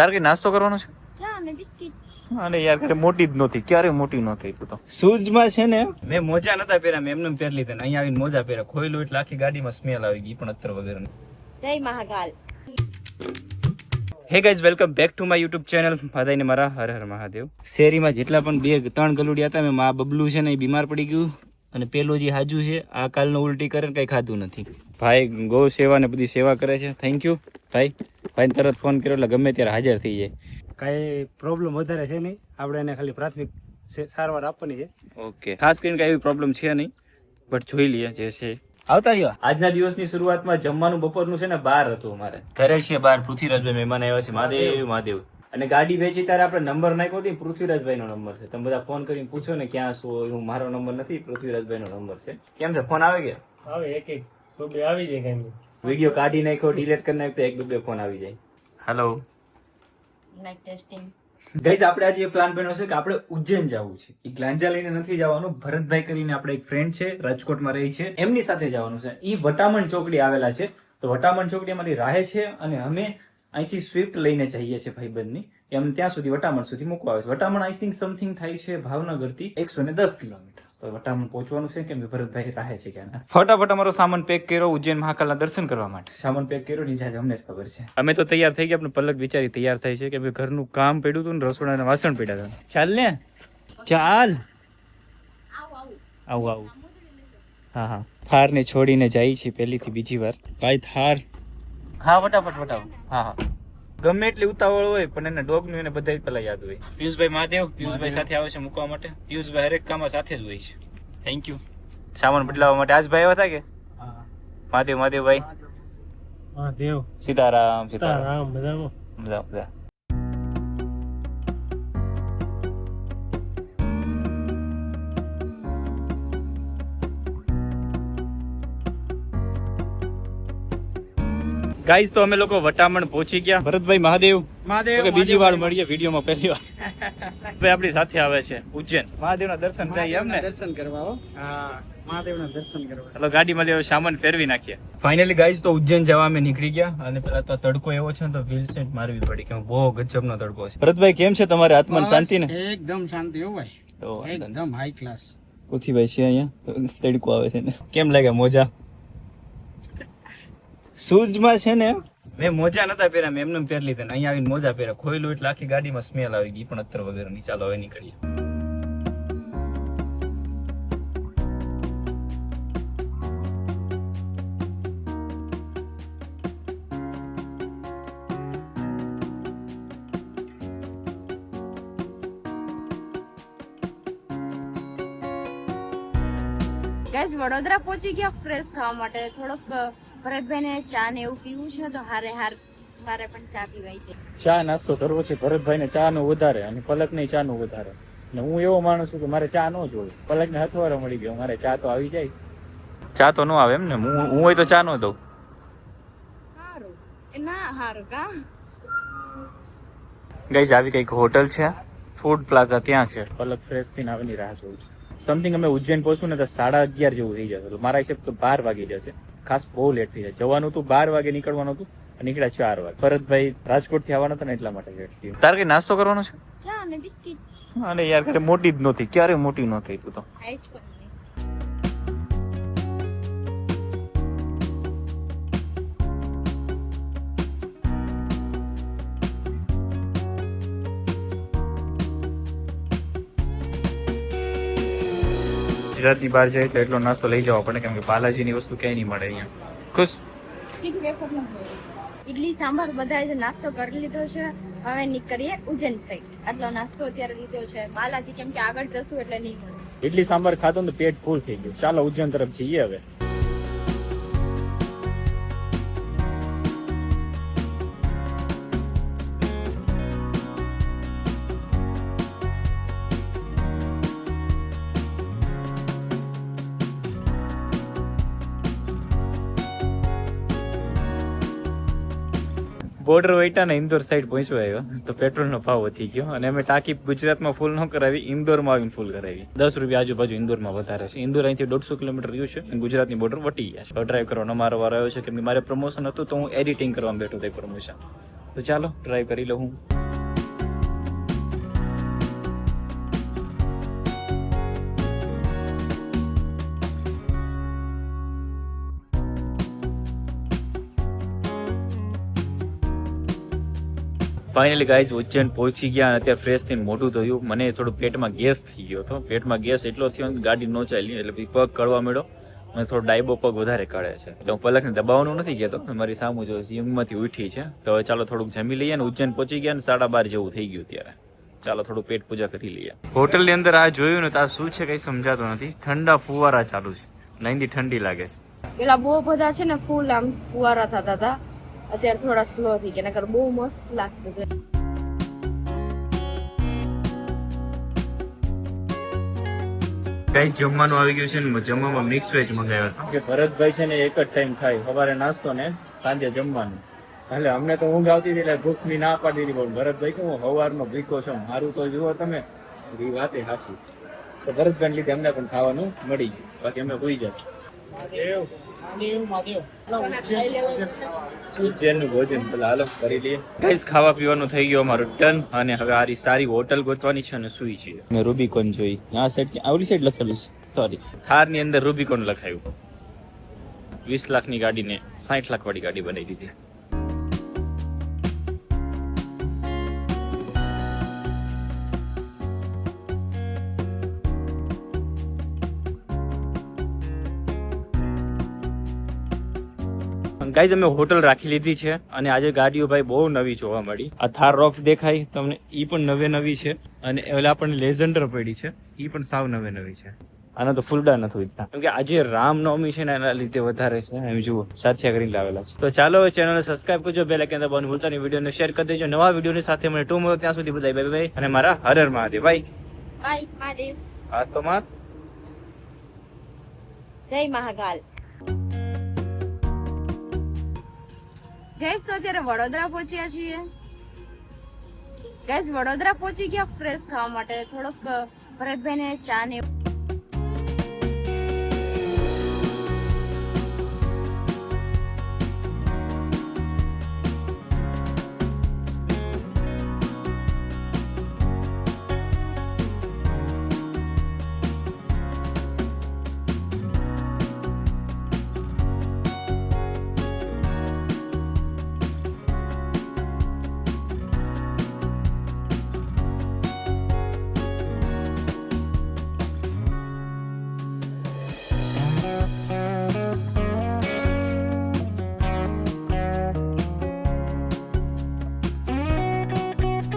તારે કઈ નાસ્તો કરવાનો છે? ચા અને બિસ્કિટ. અને યાર ઘરે મોટી જ નહોતી. ક્યારે મોટી નહોતી તું તો શૂઝમાં છે ને? મેં મોજા નતા પહેર્યા મેં એમને પહેરી લીધા અહીંયા આવીને મોજા પહેર્યા. ખોઈલું એટલે આખી ગાડીમાં સ્મેલ આવી ગઈ પણ અત્તર વગર જય Mahakal. Hey guys welcome back to my YouTube channel બધાને મારા હર હર મહાદેવ. શેરીમાં જેટલા પણ બે ત્રણ ગલુડિયા હતા મેં મા બબલું છે ને એ બીમાર પડી ગયું. અને પેલું જે હાજુ છે આ કાલનો ઉલટી કરે ને કઈ ખાધું નથી. ભાઈ ગૌ સેવા ને બધી સેવા કરે છે. થેન્ક યુ ભાઈ ભાઈ તરત ફોન કર્યો એટલે ગમે ત્યારે હાજર થઈ જાય. કાંઈ પ્રોબ્લેમ વધારે છે નહીં. આપણે એને ખાલી પ્રાથમિક સારવાર આપવાની છે. ઓકે ખાસ કરીને કાંઈ એવી પ્રોબ્લેમ છે નહીં બટ જોઈ લઈએ જે છે. આવતા રહ્યો? આજના દિવસની શરૂઆતમાં જમવાનું બપોરનું છે ને બહાર હતું અમારે. ઘરે છે બહાર પૃથ્વીરાજભાઈ મહેમાન આવ્યા છે. મહાદેવ મહાદેવ. અને ગાડી વેચી ત્યારે આપણે નંબર નાખ્યો હતી પૃથ્વીરાજભાઈ નો નંબર છે. તમે બધા ફોન કરીને પૂછો ને ક્યાં શું હું મારો નંબર નથી પૃથ્વીરાજભાઈ નો નંબર છે. કેમ છે? ફોન આવે કે? આવે એક એક બે આવી જાય કાંઈ વીડિયો કાઢી નાખ્યો ડિલીટ કરી નાખ્યો એક બે બે ફોન આવી જાય. હેલો લાઈક ટેસ્ટિંગ ગઈસ આપણે આજે એ પ્લાન બન્યો છે કે આપણે ઉજ્જૈન જવું છે. એ ગ્લાંજા લઈને નથી જવાનું ભરતભાઈ કરીને આપણે એક ફ્રેન્ડ છે રાજકોટમાં રહી છે એમની સાથે જવાનું છે. એ વટામણ ચોકડી આવેલા છે. તો વટામણ ચોકડી અમારી રાહે છે અને અમે અહીંથી સ્વિફ્ટ લઈને જઈએ છીએ ભાઈબંધની એમ ત્યાં સુધી વટામણ સુધી મૂકવા આવે છે. વટામણ આઈ થિંક સમથિંગ થાય છે ભાવનગરથી એકસો ને દસ કિલોમીટર. તો વટામણ પહોંચવાનું છે કેમ કે ભરતભાઈ રાહે છે ક્યાં ફટાફટ અમારો સામાન પેક કર્યો ઉજ્જૈન મહાકાલના દર્શન કરવા માટે. સામાન પેક કર્યો ની જાય અમને જ ખબર છે. અમે તો તૈયાર થઈ ગયા આપણે પલક વિચારી તૈયાર થઈ છે કેમ કે ઘરનું કામ પડ્યું હતું ને રસોડાના વાસણ પડ્યા હતા. ચાલ ને. ચાલ. આવું આવું. હા હા. થાર ને છોડીને જાય છે પહેલીથી બીજી વાર. ભાઈ થાર. હા ફટાફટ ફટાફટ હા હા. ગમે એટલી ઉતાવળ હોય પણ એને ડોગનું એને બધા પેલા યાદ હોય. પિયુષભાઈ મહાદેવ પિયુષભાઈ સાથે આવે છે મૂકવા માટે. પિયુષભાઈ હરેક કામમાં સાથે જ હોય છે. થેન્ક યુ સામાન બદલાવા માટે આજ ભાઈ આવ્યા હતા કે? હા. મહાદેવ મહાદેવભાઈ મહાદેવ. સીતારામ સીતારામ. રામ બધા બધા. ગાઈઝ તો અમે લોકો વટામણ પહોંચી ગયા. ભરતભાઈ મહાદેવ. મહાદેવ બીજી વાર મળીએ વિડીયોમાં પહેલી વાર. ભાઈ આપણી સાથે આવે છે ઉજ્જૈન. મહાદેવના દર્શન થાય એમ ને દર્શન કરવા હા. મહાદેવના દર્શન કરવા. ચાલો ગાડીમાં લેવો સામાન ફેરવી નાખીએ. ફાઇનલી ગાઈઝ તો ઉજ્જૈન જવા અમે નીકળી ગયા. અને પેલા તો તડકો એવો છે ને તો વ્હીલ સેટ મારવી પડી કે બહુ ગજબનો તડકો છે. ભરતભાઈ કેમ છે તમારે આત્માને શાંતિ ને એકદમ શાંતિ હો ભાઈ. તો એકદમ હાઈ ક્લાસ પૃથ્વીભાઈ છે અહીંયા. તડકો આવે છે ને. કેમ લાગે મોજા? શૂઝમાં છે ને મેં મોજા નતા પહેર્યા મેં એમને પહેરી લીધા ને અહીંયા આવીને મોજા પહેર્યા. ખોઈલું એટલે આખી ગાડીમાં સ્મેલ આવી ગઈ પણ અત્તર વગરની ચાલો હવે નીકળીએ. ગાઈઝ વડોદરા પહોંચી ગયા ફ્રેશ થવા માટે. થોડોક ભરતભાઈને ચા ને એવું પીવું છે તો હારે હાર મારે પણ ચા પીવાય છે. ચા નાસ્તો કરવો છે. ભરતભાઈને ચા નો વધારે અને પલક ને ચા નો વધારે. ને હું એવો માણસ છું કે મારે ચા નો જોઈએ પલક ને હથવારો મળી ગયો. મારે ચા તો આવી જાય. ચા તો નો આવે એમ ને હું હું હોય તો ચા નો દઉં. સારું ના હારું કા? ગાઈઝ આવી કંઈક હોટલ છે. ફૂડ પ્લાઝા ત્યાં છે. પલક ફ્રેશ થઈને આવવાની રાહ જોઉં છું. સમથિંગ અમે ઉજ્જૈન પહોંચું ને તો સાડા અગિયાર જેવું થઈ જશે. મારા હિસાબ તો બાર વાગી જશે. ખાસ બહુ લેટ થઈ જાય. જવાનું હતું બાર વાગે નીકળવાનું હતું નીકળ્યા ચાર વાગે. ભરતભાઈ રાજકોટથી આવવાના હતા ને એટલા માટે લેટ થયું. તારે કઈ નાસ્તો કરવાનો છે? ચા અને બિસ્કિટ. અને યાર ક્યારે મોટી જ નહોતી. ક્યારે મોટી નહોતી તું તો. ગુજરાતની બહાર જાય તો એટલો નાસ્તો લઈ જવો પડે કેમ કે બાલાજીની વસ્તુ ક્યાંય નહીં મળે અહીંયા. ખુશ? ઇડલી સાંભાર બધાએ જે નાસ્તો કરી લીધો છે. હવે નીકળીએ ઉજ્જૈન સાઈડ આટલો નાસ્તો અત્યારે લીધો છે. બાલાજી કેમ કે આગળ જશું એટલે નહીં મળે. ઇડલી સાંભાર ખાધો ને પેટ ફૂલ થઈ ગયું. ચાલો ઉજ્જૈન તરફ જઈએ હવે. બોર્ડર વૈટા ને ઇન્દોર સાઈડ પહોંચવા આવ્યા. તો પેટ્રોલનો ભાવ વધી ગયો અને અમે ટાંકી ગુજરાતમાં ફૂલ ન કરાવી, ઇન્દોરમાં આવીને ફૂલ કરાવી. દસ રૂપિયા આજુબાજુ ઇન્દોરમાં વધારે છે. ઇન્દોર અહીંથી દોઢસો કિલોમીટર રહ્યું છે ગુજરાતની બોર્ડર વટી ગયા છે. ડ્રાઈવ કરવાનો મારો વાર આવ્યો છે કેમ કે મારે પ્રમોશન હતું તો હું એડિટિંગ કરવા બેઠો તે પ્રમોશન તો ચાલો ડ્રાઈવ કરી લઉં હું. ફાઇનલી ગાઈઝ ઉજ્જૈન પહોંચી ગયા અને અત્યારે ફ્રેશ થઈને મોટું થયું મને થોડું પેટમાં ગેસ થઈ ગયો હતો. પેટમાં ગેસ એટલો થયો ગાડી નો ચાલી એટલે પછી પગ કળવા મળ્યો મને થોડો ડાયબો પગ વધારે કાઢે છે. એટલે હું પલકને દબાવવાનું નથી કહેતો મારી સામું જો યંગમાંથી ઉઠી છે. તો હવે ચાલો થોડુંક જમી લઈએ ને ઉજ્જૈન પહોંચી ગયા ને સાડા બાર જેવું થઈ ગયું ત્યારે. ચાલો થોડું પેટ પૂજા કરી લઈએ. હોટલની અંદર આ જોયું ને તાર શું છે કઈ સમજાતું નથી. ઠંડા ફુવારા ચાલુ છે. નાઈન્દી ઠંડી લાગે છે. પેલા બહુ બધા છે ને ફૂલ આમ ફુવારા થતા હતા. અત્યારે થોડા સ્લો થઈ ગયા નકર બહુ મસ્ત લાગતું હતું. કઈ જમવાનું આવી ગયું છે ને? જમવામાં મિક્સ વેજ મંગાવ્યો હતો. કે ભરતભાઈ છે ને એક જ ટાઈમ ખાય. સવારે નાસ્તો ને સાંજે જમવાનું. એટલે અમને તો ઊંઘ આવતી હતી એટલે ભૂખની ના પાડી હતી પણ ભરતભાઈ કે હું સવારનો ભીખો છું મારું તો જુઓ તમે. એ વાતે હાસી. તો ભરતભાઈ લીધે અમને પણ ખાવાનું મળી ગયું. બાકી અમે ભૂઈ જાય ઉજ્જૈનનું ભોજન પેલા હાલો કરી લઈએ. ગાઈસ ખાવા પીવાનું થઈ ગયું અમારું ટન અને હવે આરી સારી હોટલ ગોતવાની છે અને સુઈ છે મેં રૂબીકોન જોઈ. આ સાઈડ આવડી સાઈડ લખેલું છે. સોરી થારની અંદર રૂબીકોન લખાયું. વીસ લાખની ગાડીને સાઠ લાખ વાળી ગાડી બનાવી દીધી. ગાઈઝ અમે હોટલ રાખી લીધી છે અને આજે ગાડીઓ ભાઈ બહુ નવી જોવા મળી. આ થાર રોક્સ દેખાય તમને ઈ પણ નવે નવી છે અને ઓલા પણ લેઝન્ડર પડી છે. ઈ પણ સાવ નવે નવી છે. આના તો ફૂલડા નથી ઉજતા કેમ કે આજે રામનવમી છે ને એના લીધે વધારે છે. એમ જુઓ સાથે કરીને લાવેલા છે. તો ચાલો ચેનલને સબસ્ક્રાઇબ કરજો બે લાગે દબાવવાનું ભૂલતા નહીં વિડીયોને શેર કરી દેજો. નવા વિડીયોની સાથે મને ટુ મળો ત્યાં સુધી બધા બાય બાય અને મારા હરર મહાદેવ. ભાઈ બાય મહાદેવ. આ તો માર. જય મહાકાલ. ગેસ તો અત્યારે વડોદરા પહોંચ્યા છીએ. ગેસ વડોદરા પહોંચી ગયા ફ્રેશ થવા માટે. થોડોક ભરતભાઈને ચા ને